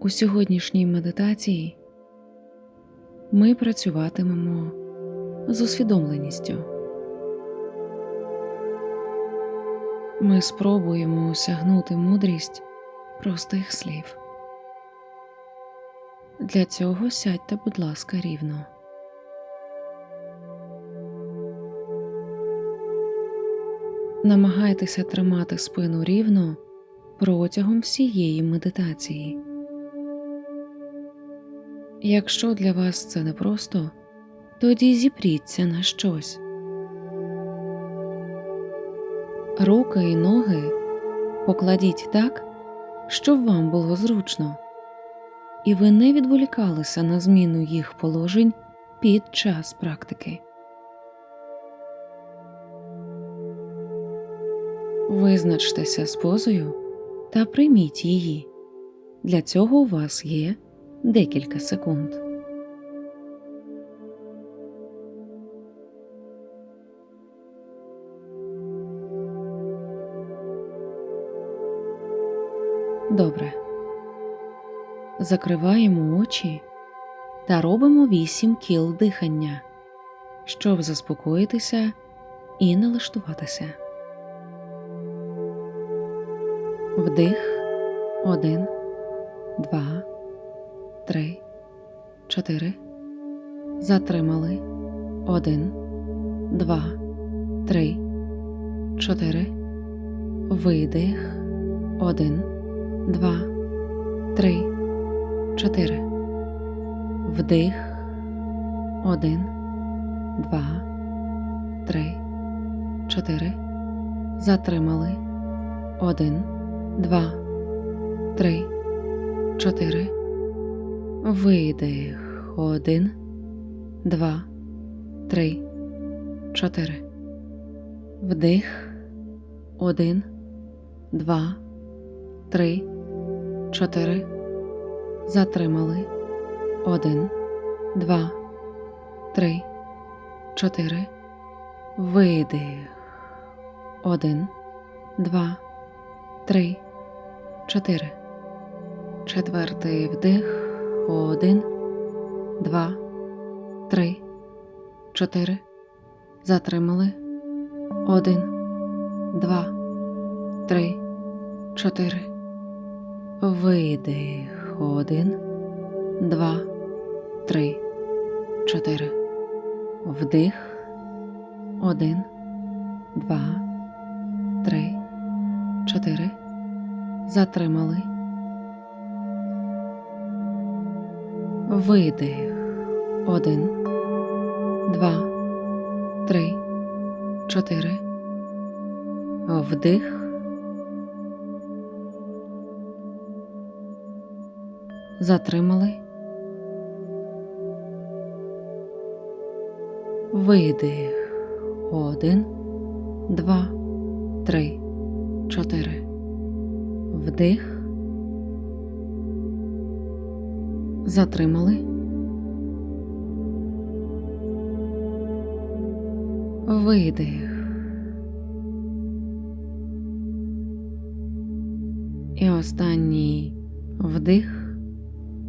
У сьогоднішній медитації ми працюватимемо з усвідомленістю. Ми спробуємо осягнути мудрість простих слів. Для цього сядьте, будь ласка, рівно. Намагайтеся тримати спину рівно протягом всієї медитації. Якщо для вас це непросто, тоді зіпріться на щось. Руки і ноги покладіть так, щоб вам було зручно, і ви не відволікалися на зміну їх положень під час практики. Визначтеся з позою та прийміть її. Для цього у вас є декілька секунд. Добре. Закриваємо очі та робимо вісім кіл дихання, щоб заспокоїтися і налаштуватися. Вдих один, два, три, чотири. Затримали один, два, три, чотири. Видих один, два, три, чотири. Вдих один, два, три, чотири. Затримали один, два, три, чотири. Видих один, два, три, чотири. Вдих один, два, три, чотири. Затримали один, два, три, чотири. Видих один, два, три, чотири. Четвертий вдих. Один, два, три, чотири. Затримали. Один, два, три, чотири. Видих. Один, два, три, чотири. Вдих. Один, два, три, чотири. Затримали. Видих. Один, два, три, чотири. Вдих. Затримали. Видих. Один, два, три, чотири. Вдих. Затримали. Видих. І останній вдих.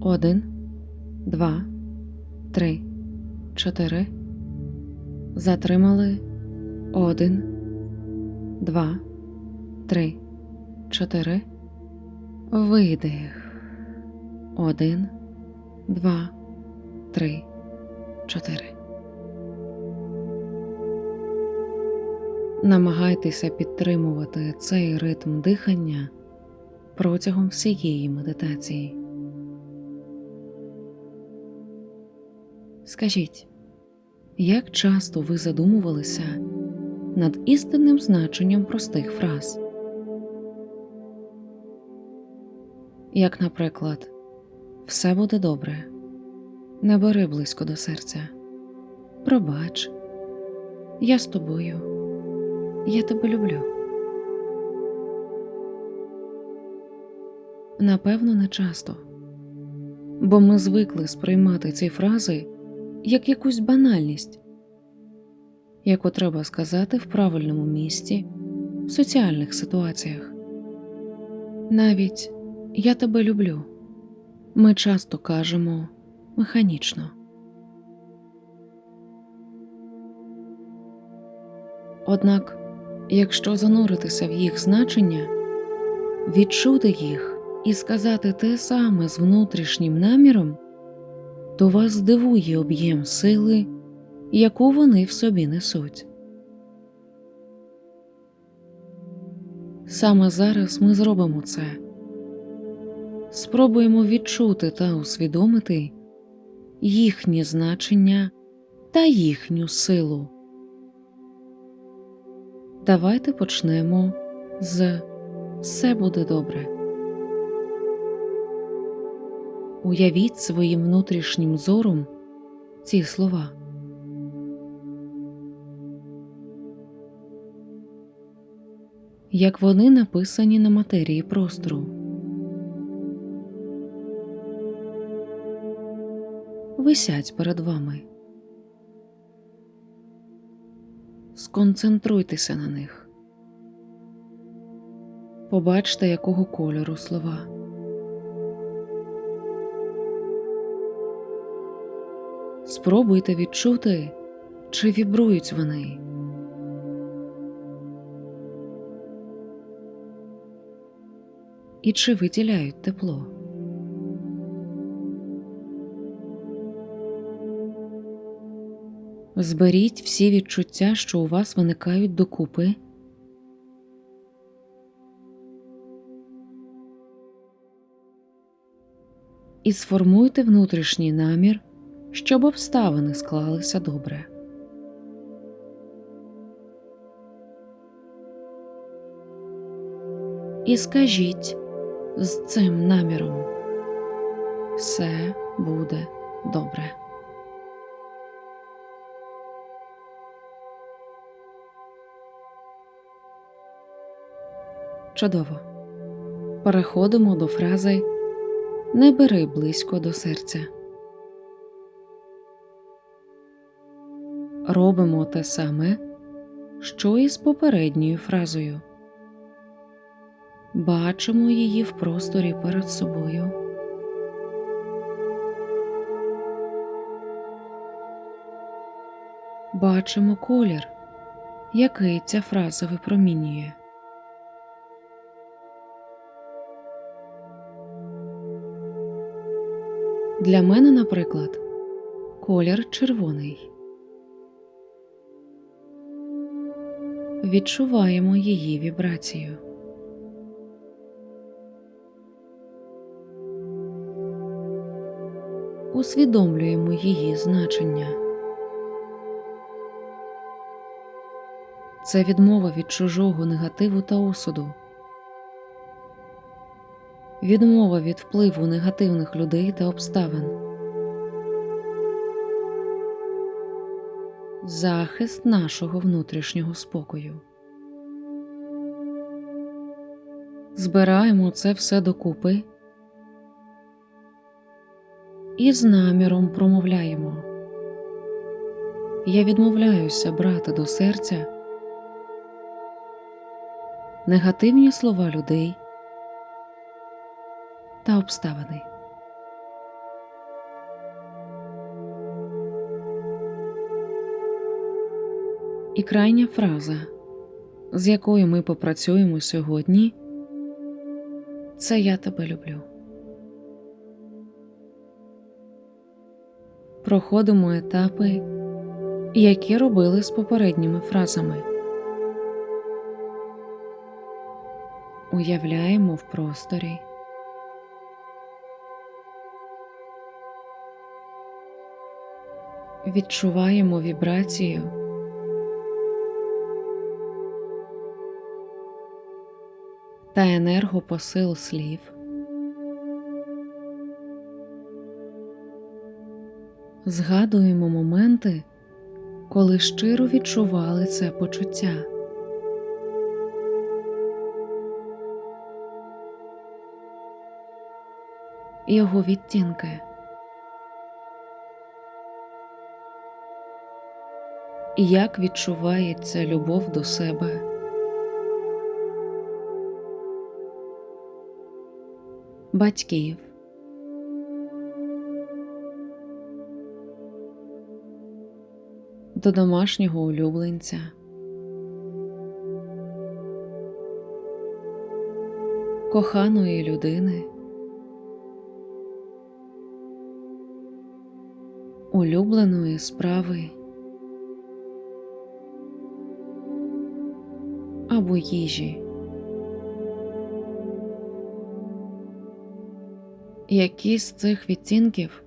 Один, два, три, чотири. Затримали. Один, два, три, чотири. Видих. Один два, три, чотири. Намагайтеся підтримувати цей ритм дихання протягом всієї медитації. Скажіть, як часто ви задумувалися над істинним значенням простих фраз? Як, наприклад, все буде добре. Не бери близько до серця. Пробач, я з тобою, я тебе люблю. Напевно, не часто, бо ми звикли сприймати ці фрази як якусь банальність, яку треба сказати в правильному місці в соціальних ситуаціях. Навіть я тебе люблю ми часто кажемо механічно. Однак, якщо зануритися в їх значення, відчути їх і сказати те саме з внутрішнім наміром, то вас здивує об'єм сили, яку вони в собі несуть. Саме зараз ми зробимо це. Спробуємо відчути та усвідомити їхні значення та їхню силу. Давайте почнемо з все буде добре. Уявіть своїм внутрішнім зором ці слова. Як вони написані на матерії простору. Висять перед вами. Сконцентруйтеся на них. Побачте, якого кольору слова. Спробуйте відчути, чи вібрують вони. І чи виділяють тепло. Зберіть всі відчуття, що у вас виникають докупи. І сформуйте внутрішній намір, щоб обставини склалися добре. І скажіть з цим наміром все буде добре. Чудово. Переходимо до фрази Не бери близько до серця. Робимо те саме, що і з попередньою фразою. Бачимо її в просторі перед собою. Бачимо колір, який ця фраза випромінює. Для мене, наприклад, колір червоний. Відчуваємо її вібрацію. Усвідомлюємо її значення. Це відмова від чужого негативу та осуду відмова від впливу негативних людей та обставин, захист нашого внутрішнього спокою. Збираємо це все докупи і з наміром промовляємо. Я відмовляюся брати до серця негативні слова людей та обставини. І крайня фраза, з якою ми попрацюємо сьогодні, це я тебе люблю. Проходимо етапи, які робили з попередніми фразами. Уявляємо в просторі. Відчуваємо вібрацію. Та енергопосил слів. Згадуємо моменти, коли щиро відчували це почуття. Його відтінки. як відчувається любов до себе. Батьків. До домашнього улюбленця. Коханої людини. Улюбленої справи. Або їжі. Які з цих відтінків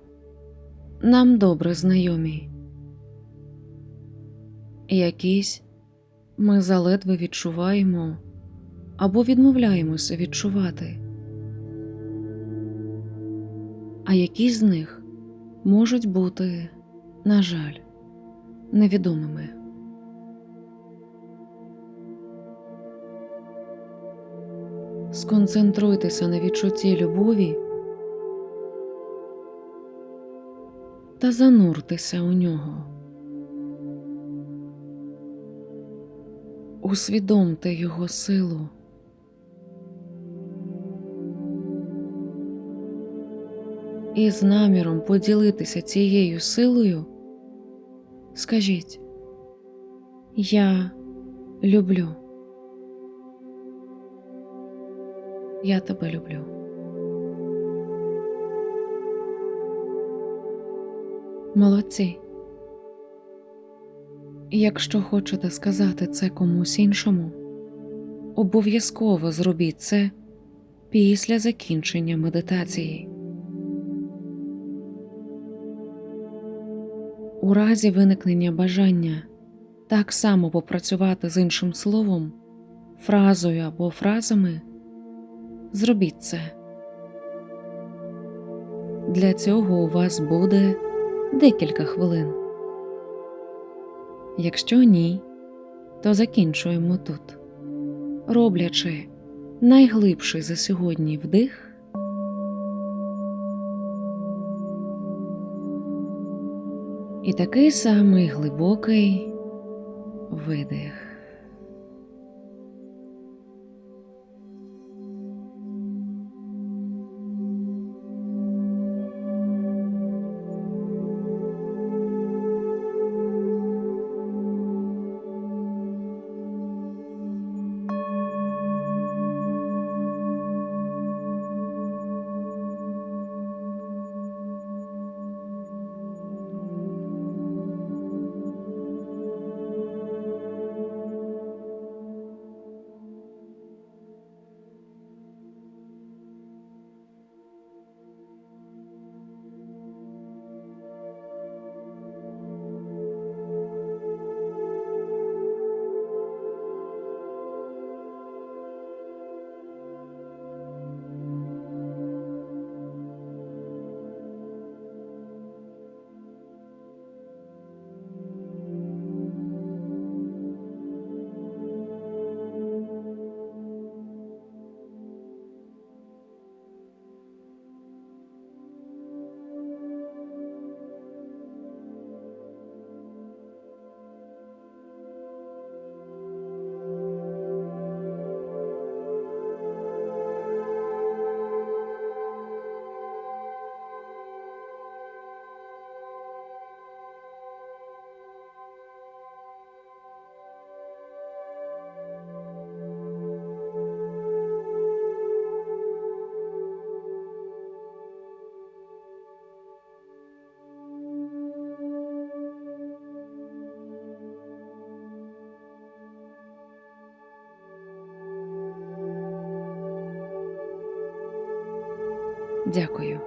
нам добре знайомі, якісь ми заледве відчуваємо або відмовляємося відчувати, а які з них можуть бути, на жаль, невідомими. Сконцентруйтеся на відчутті любові та зануртеся у нього. Усвідомте його силу. І з наміром поділитися цією силою скажіть Я люблю. Я тебе люблю. Молодці. Якщо хочете сказати це комусь іншому, обов'язково зробіть це після закінчення медитації. У разі виникнення бажання так само попрацювати з іншим словом, фразою або фразами, зробіть це. Для цього у вас буде декілька хвилин. Якщо ні, то закінчуємо тут, роблячи найглибший за сьогодні вдих і такий самий глибокий видих. Дякую.